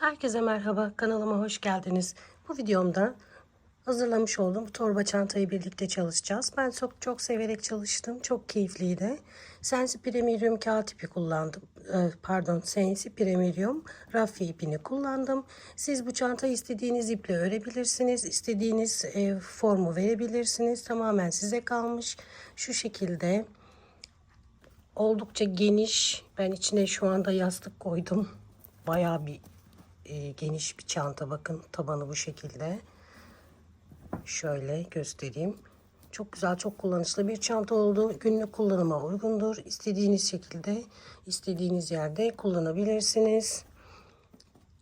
Herkese merhaba, kanalıma hoş geldiniz. Bu videomda hazırlamış olduğum bu torba çantayı birlikte çalışacağız. Ben çok çok severek çalıştım, çok keyifliydi. Sensi Premium kağıt ipi kullandım. Ee, Pardon, Sensi Premium rafya ipini kullandım. Siz bu çantayı istediğiniz iple örebilirsiniz, istediğiniz e, formu verebilirsiniz. Tamamen size kalmış. Şu şekilde oldukça geniş. Ben içine şu anda yastık koydum. Bayağı bir e, geniş bir çanta. Bakın tabanı bu şekilde. Şöyle göstereyim. Çok güzel, çok kullanışlı bir çanta oldu. Günlük kullanıma uygundur. İstediğiniz şekilde, istediğiniz yerde kullanabilirsiniz.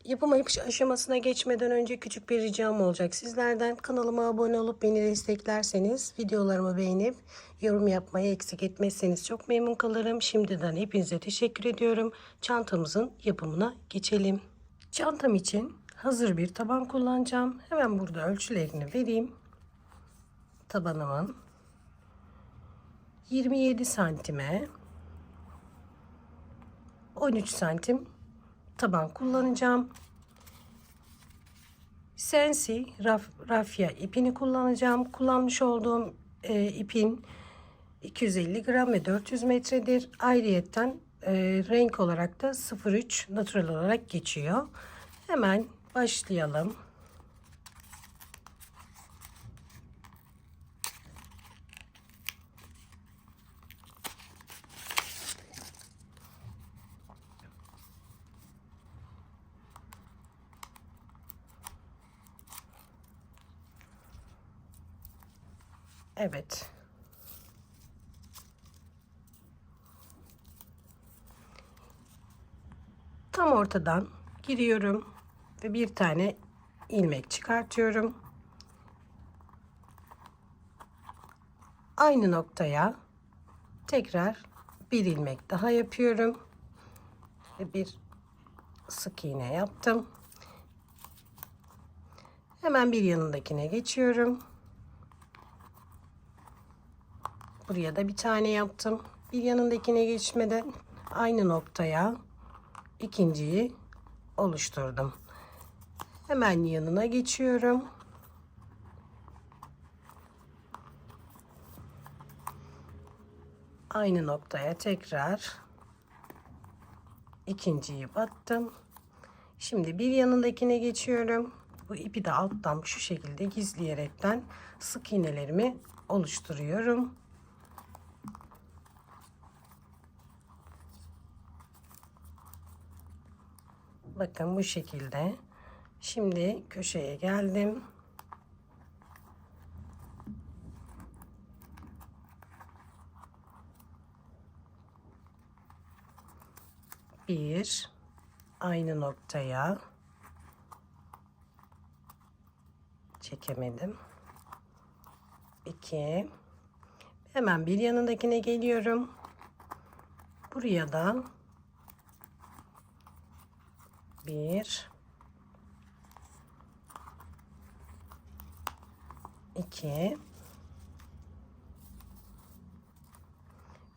Yapım aşamasına geçmeden önce küçük bir ricam olacak sizlerden. Kanalıma abone olup beni desteklerseniz, videolarımı beğenip yorum yapmayı eksik etmezseniz çok memnun kalırım. Şimdiden hepinize teşekkür ediyorum. Çantamızın yapımına geçelim. Çantam için hazır bir taban kullanacağım. Hemen burada ölçülerini vereyim. Tabanımın 27 santime 13 santim taban kullanacağım. Sensi raf, rafya ipini kullanacağım. Kullanmış olduğum e, ipin 250 gram ve 400 metredir. Ayrıyetten e, renk olarak da 03 natural olarak geçiyor. Hemen başlayalım. Evet. Tam ortadan giriyorum ve bir tane ilmek çıkartıyorum. Aynı noktaya tekrar bir ilmek daha yapıyorum. Ve bir sık iğne yaptım. Hemen bir yanındakine geçiyorum. Buraya da bir tane yaptım. Bir yanındakine geçmeden aynı noktaya ikinciyi oluşturdum. Hemen yanına geçiyorum. Aynı noktaya tekrar ikinciyi battım. Şimdi bir yanındakine geçiyorum. Bu ipi de alttan şu şekilde gizleyerekten sık iğnelerimi oluşturuyorum. Bakın bu şekilde. Şimdi köşeye geldim. Bir aynı noktaya çekemedim. İki hemen bir yanındakine geliyorum. Buraya da bir. İki.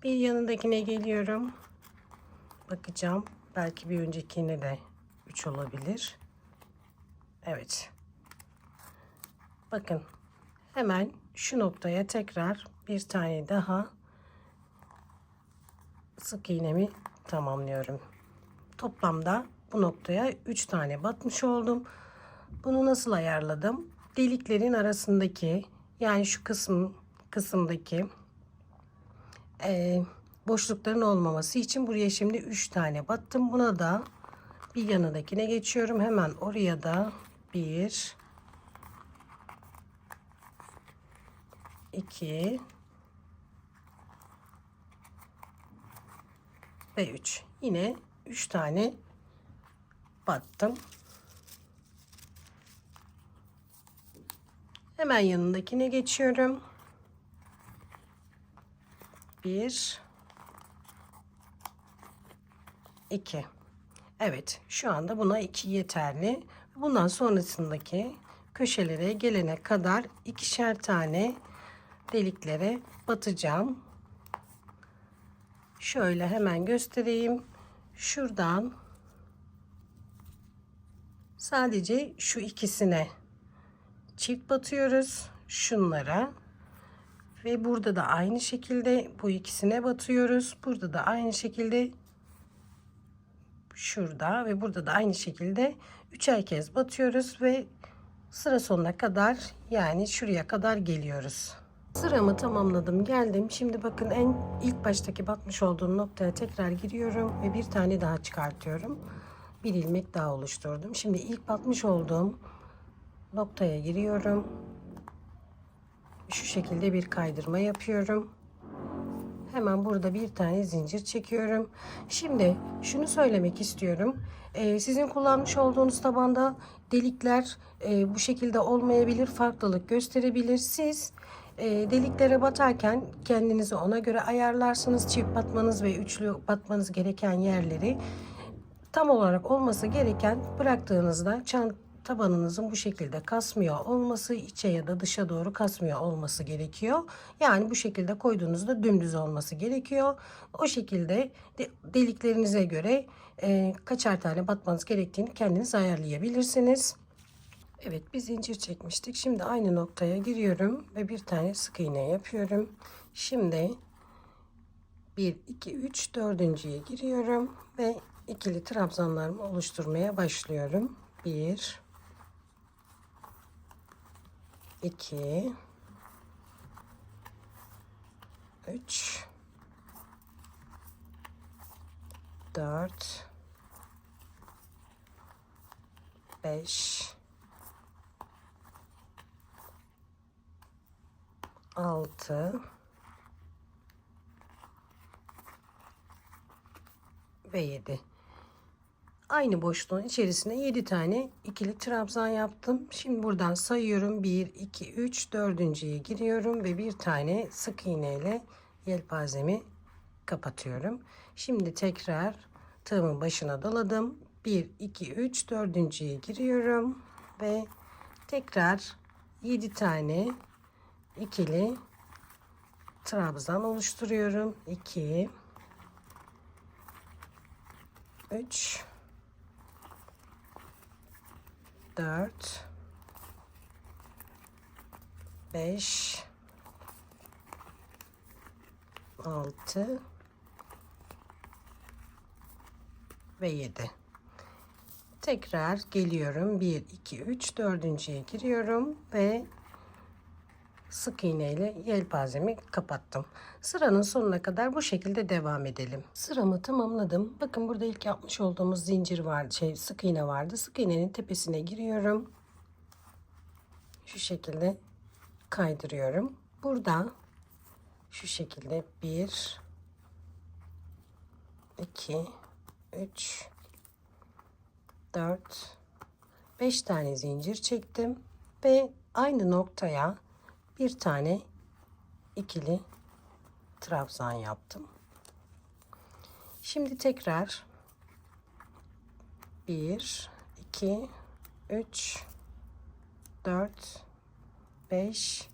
Bir yanındakine geliyorum. Bakacağım. Belki bir öncekine de 3 olabilir. Evet. Bakın hemen şu noktaya tekrar bir tane daha sık iğnemi tamamlıyorum. Toplamda bu noktaya 3 tane batmış oldum. Bunu nasıl ayarladım? Deliklerin arasındaki yani şu kısım kısımdaki e, boşlukların olmaması için buraya şimdi 3 tane battım. Buna da bir yanındakine geçiyorum. Hemen oraya da 1 2 ve 3. Yine 3 tane battım. Hemen yanındakine geçiyorum. Bir, iki. Evet, şu anda buna iki yeterli. Bundan sonrasındaki köşelere gelene kadar ikişer tane deliklere batacağım. Şöyle hemen göstereyim. Şuradan sadece şu ikisine çift batıyoruz. Şunlara ve burada da aynı şekilde bu ikisine batıyoruz. Burada da aynı şekilde şurada ve burada da aynı şekilde üçer kez batıyoruz ve sıra sonuna kadar yani şuraya kadar geliyoruz. Sıramı tamamladım geldim. Şimdi bakın en ilk baştaki batmış olduğum noktaya tekrar giriyorum ve bir tane daha çıkartıyorum. Bir ilmek daha oluşturdum. Şimdi ilk batmış olduğum noktaya giriyorum. Şu şekilde bir kaydırma yapıyorum. Hemen burada bir tane zincir çekiyorum. Şimdi şunu söylemek istiyorum. Ee, sizin kullanmış olduğunuz tabanda delikler e, bu şekilde olmayabilir, farklılık gösterebilir. Siz e, deliklere batarken kendinizi ona göre ayarlarsınız. Çift batmanız ve üçlü batmanız gereken yerleri tam olarak olması gereken bıraktığınızda çan tabanınızın bu şekilde kasmıyor olması, içe ya da dışa doğru kasmıyor olması gerekiyor. Yani bu şekilde koyduğunuzda dümdüz olması gerekiyor. O şekilde de, deliklerinize göre e, kaçar tane batmanız gerektiğini kendiniz ayarlayabilirsiniz. Evet bir zincir çekmiştik. Şimdi aynı noktaya giriyorum ve bir tane sık iğne yapıyorum. Şimdi 1, 2, 3, dördüncüye giriyorum ve ikili trabzanlarımı oluşturmaya başlıyorum. 1 2 3 4 5 6 ve 7 aynı boşluğun içerisine 7 tane ikili trabzan yaptım. Şimdi buradan sayıyorum. 1, 2, 3, dördüncüye giriyorum ve bir tane sık iğne ile yelpazemi kapatıyorum. Şimdi tekrar tığımın başına doladım. 1, 2, 3, dördüncüye giriyorum ve tekrar 7 tane ikili trabzan oluşturuyorum. 2 3 4 5 6 ve 7 tekrar geliyorum. 1 2 3 dördüncüye giriyorum ve sık iğne ile yelpazemi kapattım. Sıranın sonuna kadar bu şekilde devam edelim. Sıramı tamamladım. Bakın burada ilk yapmış olduğumuz zincir vardı, şey sık iğne vardı. Sık iğnenin tepesine giriyorum. Şu şekilde kaydırıyorum. Burada şu şekilde 1 2 3 4 5 tane zincir çektim ve aynı noktaya bir tane ikili trabzan yaptım. Şimdi tekrar 1 2 3 4 5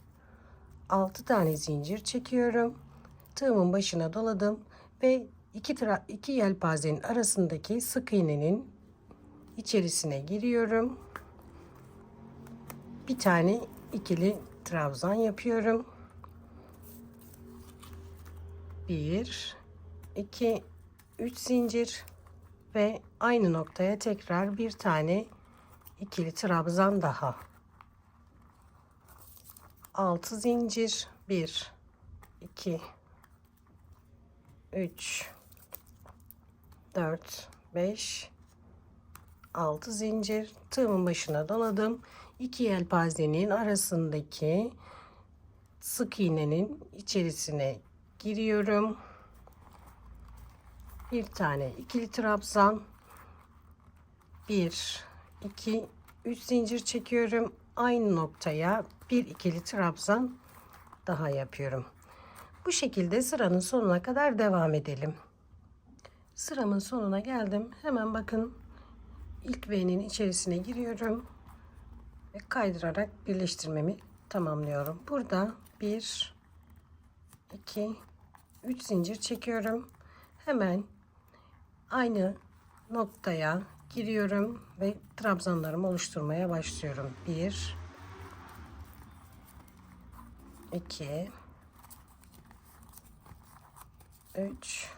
6 tane zincir çekiyorum. Tığımın başına doladım ve iki, tra iki yelpazenin arasındaki sık iğnenin içerisine giriyorum. Bir tane ikili trabzan yapıyorum. 1 2 3 zincir ve aynı noktaya tekrar bir tane ikili trabzan daha. 6 zincir 1 2 3 4 5 6 zincir tığımın başına doladım. İki yelpazenin arasındaki sık iğnenin içerisine giriyorum. Bir tane ikili trabzan. 1 2 3 zincir çekiyorum. Aynı noktaya bir ikili trabzan daha yapıyorum. Bu şekilde sıranın sonuna kadar devam edelim. Sıramın sonuna geldim. Hemen bakın ilk V'nin içerisine giriyorum ve kaydırarak birleştirmemi tamamlıyorum. Burada 1 2 3 zincir çekiyorum. Hemen aynı noktaya giriyorum ve trabzanlarımı oluşturmaya başlıyorum. 1 2 3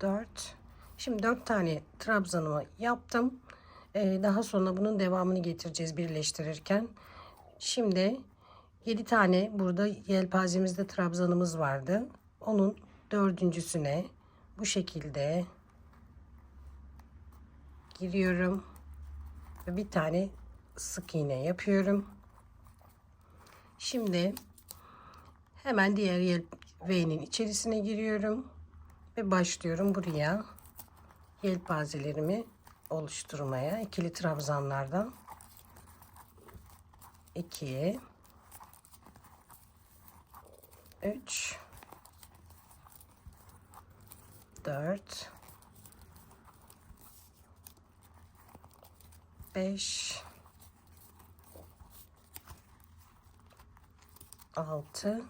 4 Şimdi 4 tane trabzanımı yaptım. Ee, daha sonra bunun devamını getireceğiz birleştirirken. Şimdi 7 tane burada yelpazemizde trabzanımız vardı. Onun dördüncüsüne bu şekilde giriyorum ve bir tane sık iğne yapıyorum. Şimdi hemen diğer yelpazenin içerisine giriyorum ve başlıyorum buraya yelpazelerimi oluşturmaya ikili trabzanlardan 2 3 4 5 6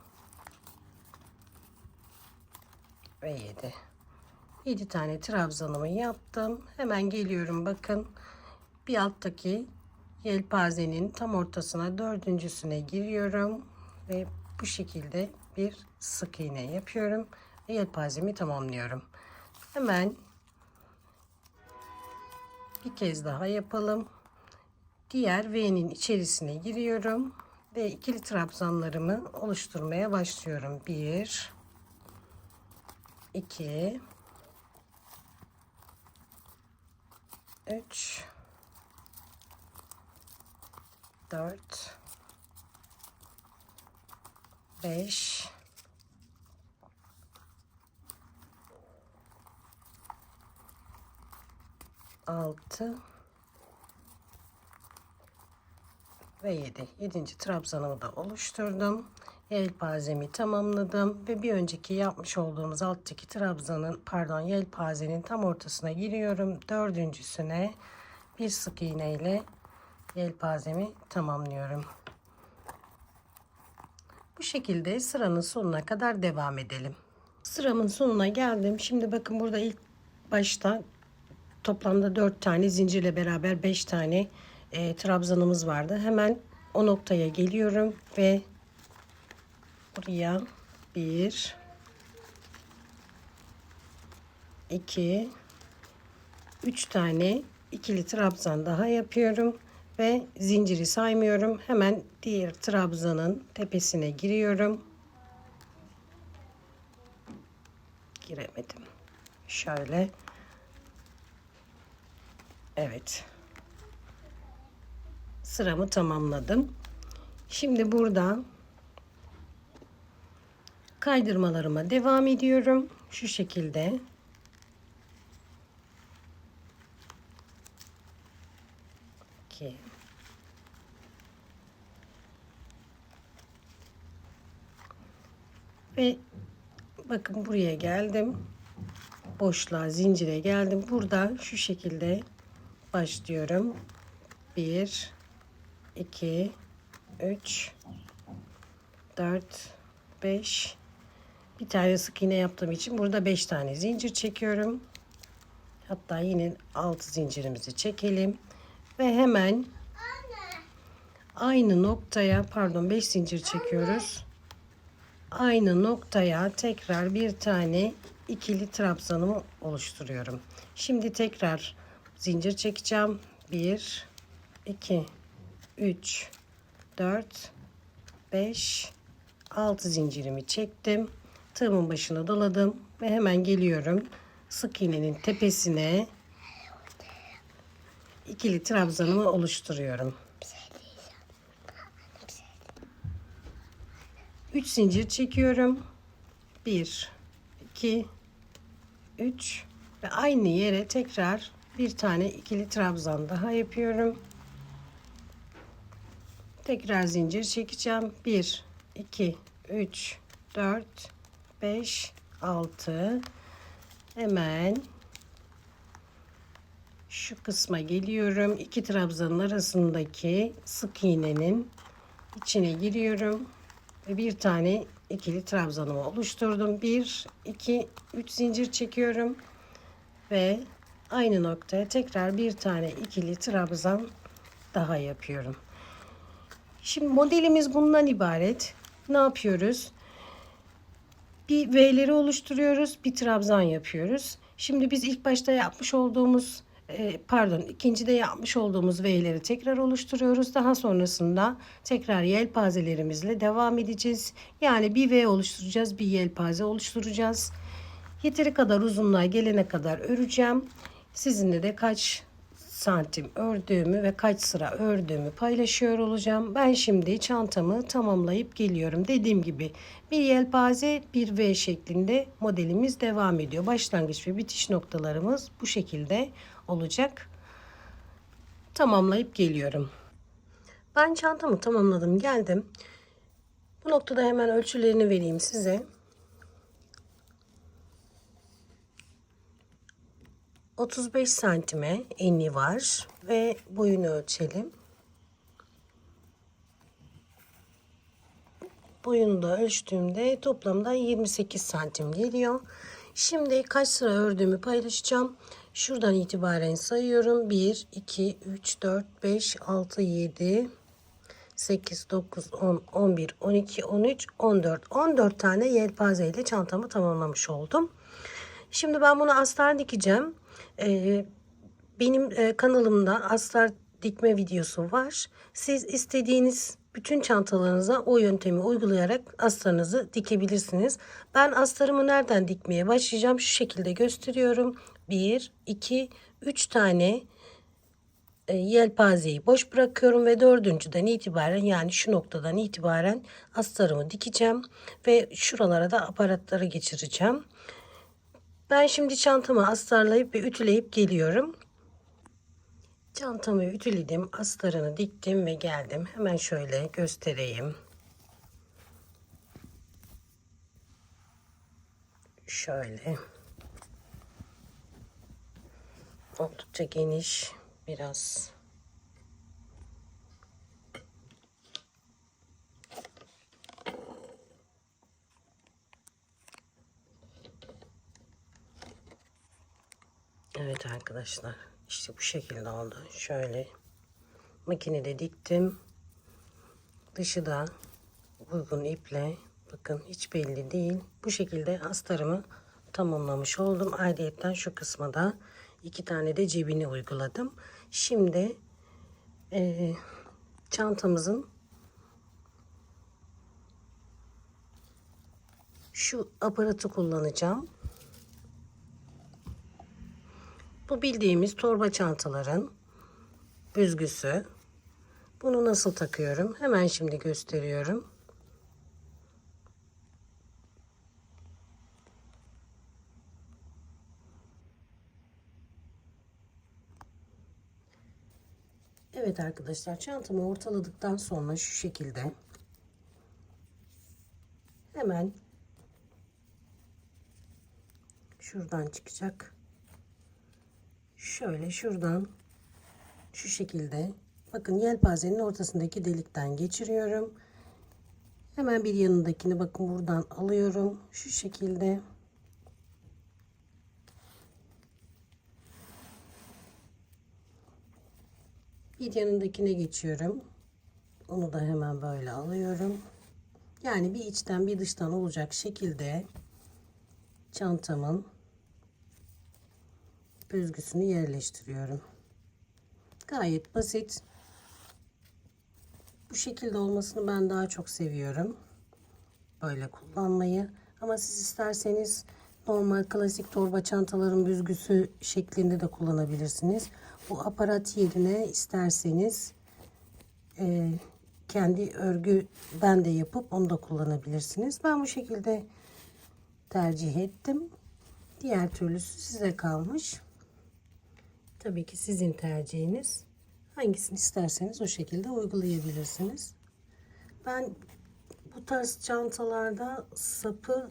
ve 7 7 tane trabzanımı yaptım. Hemen geliyorum bakın. Bir alttaki yelpazenin tam ortasına dördüncüsüne giriyorum ve bu şekilde bir sık iğne yapıyorum ve yelpazemi tamamlıyorum. Hemen bir kez daha yapalım. Diğer V'nin içerisine giriyorum ve ikili trabzanlarımı oluşturmaya başlıyorum. 1 2 3 4 5 6 ve 7. 7. trabzanımı da oluşturdum. Yelpazemi tamamladım ve bir önceki yapmış olduğumuz alttaki trabzanın pardon yelpazenin tam ortasına giriyorum. Dördüncüsüne bir sık iğne ile yelpazemi tamamlıyorum. Bu şekilde sıranın sonuna kadar devam edelim. Sıramın sonuna geldim. Şimdi bakın burada ilk başta toplamda 4 tane zincirle beraber 5 tane e, trabzanımız vardı. Hemen o noktaya geliyorum ve buraya 1 2 3 tane ikili trabzan daha yapıyorum ve zinciri saymıyorum. Hemen diğer trabzanın tepesine giriyorum. Giremedim. Şöyle. Evet. Sıramı tamamladım. Şimdi burada kaydırmalarıma devam ediyorum. Şu şekilde. İki. Ve bakın buraya geldim. Boşluğa, zincire geldim. Burada şu şekilde başlıyorum. 1 2 3 4 5 bir tane sık iğne yaptığım için burada 5 tane zincir çekiyorum. Hatta yine 6 zincirimizi çekelim ve hemen aynı noktaya pardon 5 zincir çekiyoruz. Aynı noktaya tekrar bir tane ikili trabzanımı oluşturuyorum. Şimdi tekrar zincir çekeceğim. 1 2 3 4 5 6 zincirimi çektim. Tığımın başına doladım ve hemen geliyorum. Sık iğnenin tepesine ikili trabzanımı oluşturuyorum. 3 zincir çekiyorum. 1 2 3 ve aynı yere tekrar bir tane ikili trabzan daha yapıyorum. Tekrar zincir çekeceğim. 1 2 3 4 5 6 hemen şu kısma geliyorum. İki trabzanın arasındaki sık iğnenin içine giriyorum ve bir tane ikili trabzanımı oluşturdum. 1 2 3 zincir çekiyorum ve aynı noktaya tekrar bir tane ikili trabzan daha yapıyorum. Şimdi modelimiz bundan ibaret. Ne yapıyoruz? Bir V'leri oluşturuyoruz, bir trabzan yapıyoruz. Şimdi biz ilk başta yapmış olduğumuz e, pardon ikincide yapmış olduğumuz V'leri tekrar oluşturuyoruz. Daha sonrasında tekrar yelpazelerimizle devam edeceğiz. Yani bir V oluşturacağız, bir yelpaze oluşturacağız. Yeteri kadar uzunluğa gelene kadar öreceğim. Sizinle de kaç santim ördüğümü ve kaç sıra ördüğümü paylaşıyor olacağım. Ben şimdi çantamı tamamlayıp geliyorum. Dediğim gibi bir yelpaze bir V şeklinde modelimiz devam ediyor. Başlangıç ve bitiş noktalarımız bu şekilde olacak. Tamamlayıp geliyorum. Ben çantamı tamamladım geldim. Bu noktada hemen ölçülerini vereyim size. 35 santime eni var ve boyunu ölçelim. Boyunu da ölçtüğümde toplamda 28 santim geliyor. Şimdi kaç sıra ördüğümü paylaşacağım. Şuradan itibaren sayıyorum. 1, 2, 3, 4, 5, 6, 7, 8, 9, 10, 11, 12, 13, 14. 14 tane yelpaze ile çantamı tamamlamış oldum. Şimdi ben bunu astar dikeceğim. Ee, benim e, kanalımda astar dikme videosu var. Siz istediğiniz bütün çantalarınıza o yöntemi uygulayarak astarınızı dikebilirsiniz. Ben astarımı nereden dikmeye başlayacağım? Şu şekilde gösteriyorum. 1, 2, 3 tane e, yelpazeyi boş bırakıyorum ve dördüncüden itibaren yani şu noktadan itibaren astarımı dikeceğim ve şuralara da aparatları geçireceğim. Ben şimdi çantamı astarlayıp ve ütüleyip geliyorum. Çantamı ütüledim, astarını diktim ve geldim. Hemen şöyle göstereyim. Şöyle. Oldukça geniş biraz. Evet arkadaşlar işte bu şekilde oldu. Şöyle makinede diktim. Dışı da uygun iple bakın hiç belli değil. Bu şekilde astarımı tamamlamış oldum. Ayrıyetten şu kısma da iki tane de cebini uyguladım. Şimdi e, çantamızın şu aparatı kullanacağım. Bu bildiğimiz torba çantaların büzgüsü. Bunu nasıl takıyorum? Hemen şimdi gösteriyorum. Evet arkadaşlar çantamı ortaladıktan sonra şu şekilde hemen şuradan çıkacak şöyle şuradan şu şekilde bakın yelpazenin ortasındaki delikten geçiriyorum. Hemen bir yanındakini bakın buradan alıyorum. Şu şekilde. Bir yanındakine geçiyorum. Onu da hemen böyle alıyorum. Yani bir içten bir dıştan olacak şekilde çantamın büzgüsünü yerleştiriyorum. Gayet basit. Bu şekilde olmasını ben daha çok seviyorum. Böyle kullanmayı. Ama siz isterseniz normal klasik torba çantaların büzgüsü şeklinde de kullanabilirsiniz. Bu aparat yerine isterseniz e, kendi örgüden de yapıp onu da kullanabilirsiniz. Ben bu şekilde tercih ettim. Diğer türlüsü size kalmış. Tabii ki sizin tercihiniz. Hangisini isterseniz o şekilde uygulayabilirsiniz. Ben bu tarz çantalarda sapı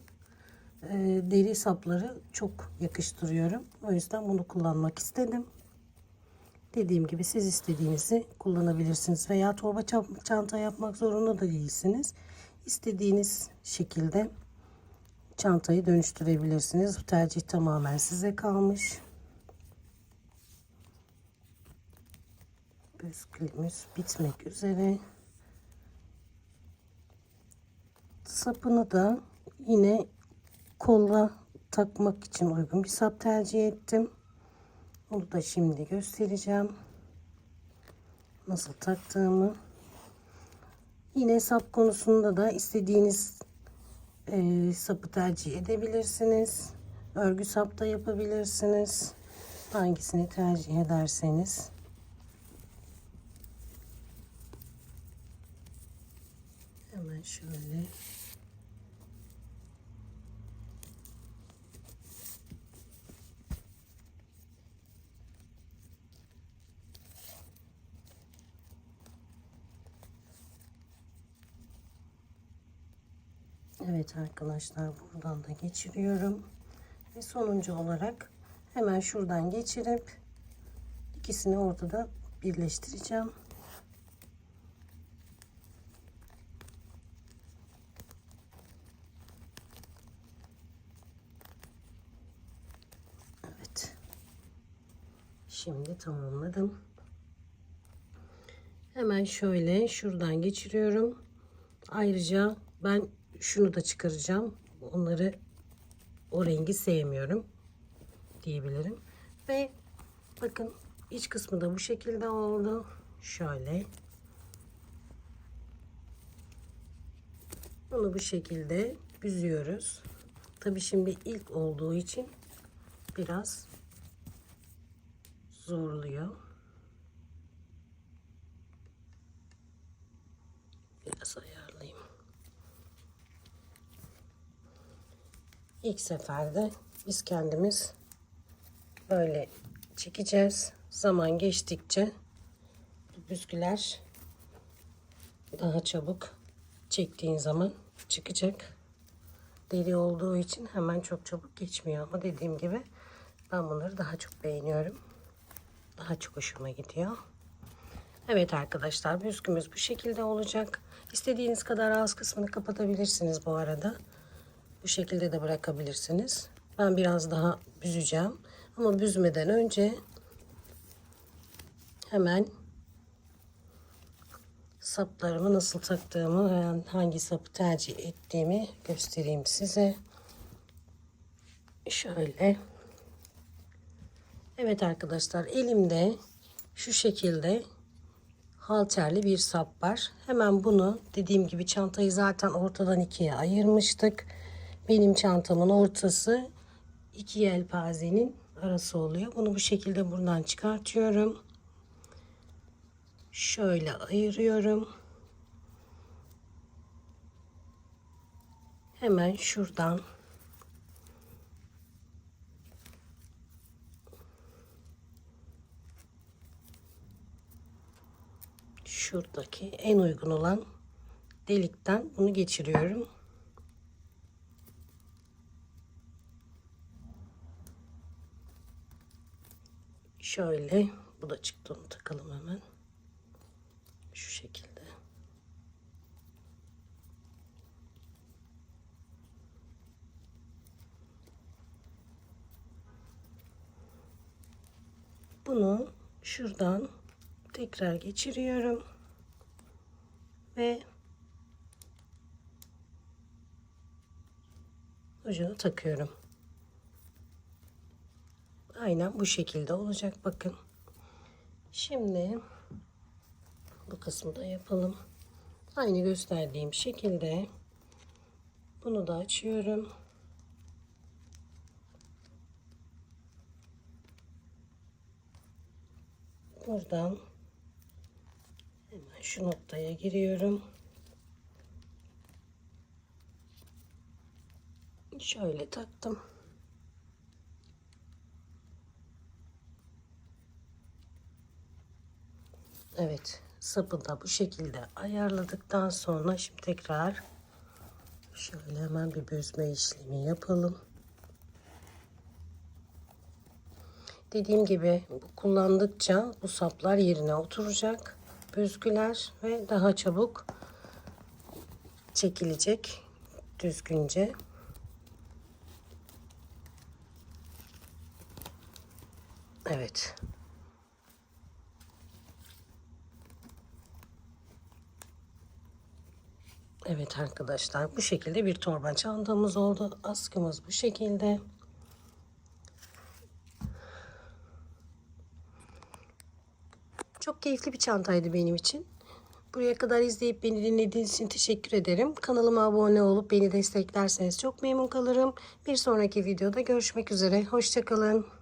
e, deri sapları çok yakıştırıyorum. O yüzden bunu kullanmak istedim. Dediğim gibi siz istediğinizi kullanabilirsiniz veya torba çanta yapmak zorunda da değilsiniz. istediğiniz şekilde çantayı dönüştürebilirsiniz. Bu tercih tamamen size kalmış. Bisküvimiz bitmek üzere. Sapını da yine kolla takmak için uygun bir sap tercih ettim. Onu da şimdi göstereceğim. Nasıl taktığımı. Yine sap konusunda da istediğiniz e, sapı tercih edebilirsiniz. Örgü sap da yapabilirsiniz. Hangisini tercih ederseniz. Hemen şöyle. Evet arkadaşlar buradan da geçiriyorum. Ve sonuncu olarak hemen şuradan geçirip ikisini ortada birleştireceğim. Evet. Şimdi tamamladım. Hemen şöyle şuradan geçiriyorum. Ayrıca ben şunu da çıkaracağım. Onları o rengi sevmiyorum diyebilirim. Ve bakın iç kısmı da bu şekilde oldu. Şöyle. Bunu bu şekilde büzüyoruz. Tabi şimdi ilk olduğu için biraz zorluyor. Biraz ayarlayayım. İlk seferde biz kendimiz böyle çekeceğiz. Zaman geçtikçe büzgüler daha çabuk çektiğin zaman çıkacak. Deri olduğu için hemen çok çabuk geçmiyor ama dediğim gibi ben bunları daha çok beğeniyorum. Daha çok hoşuma gidiyor. Evet arkadaşlar büzgümüz bu şekilde olacak. İstediğiniz kadar ağız kısmını kapatabilirsiniz bu arada. Bu şekilde de bırakabilirsiniz. Ben biraz daha büzeceğim. Ama büzmeden önce hemen saplarımı nasıl taktığımı hangi sapı tercih ettiğimi göstereyim size. Şöyle. Evet arkadaşlar elimde şu şekilde halterli bir sap var. Hemen bunu dediğim gibi çantayı zaten ortadan ikiye ayırmıştık. Benim çantamın ortası iki yelpazenin arası oluyor. Bunu bu şekilde buradan çıkartıyorum. Şöyle ayırıyorum. Hemen şuradan şuradaki en uygun olan delikten bunu geçiriyorum. Şöyle bu da çıktı onu takalım hemen. Şu şekilde. Bunu şuradan tekrar geçiriyorum. Ve ucunu takıyorum. Aynen bu şekilde olacak bakın. Şimdi bu kısmı da yapalım. Aynı gösterdiğim şekilde bunu da açıyorum. Buradan şu noktaya giriyorum. Şöyle taktım. Evet sapı da bu şekilde ayarladıktan sonra şimdi tekrar şöyle hemen bir büzme işlemi yapalım. Dediğim gibi kullandıkça bu saplar yerine oturacak. Büzgüler ve daha çabuk çekilecek düzgünce. Evet. Evet arkadaşlar bu şekilde bir torba çantamız oldu. Askımız bu şekilde. Çok keyifli bir çantaydı benim için. Buraya kadar izleyip beni dinlediğiniz için teşekkür ederim. Kanalıma abone olup beni desteklerseniz çok memnun kalırım. Bir sonraki videoda görüşmek üzere. Hoşçakalın.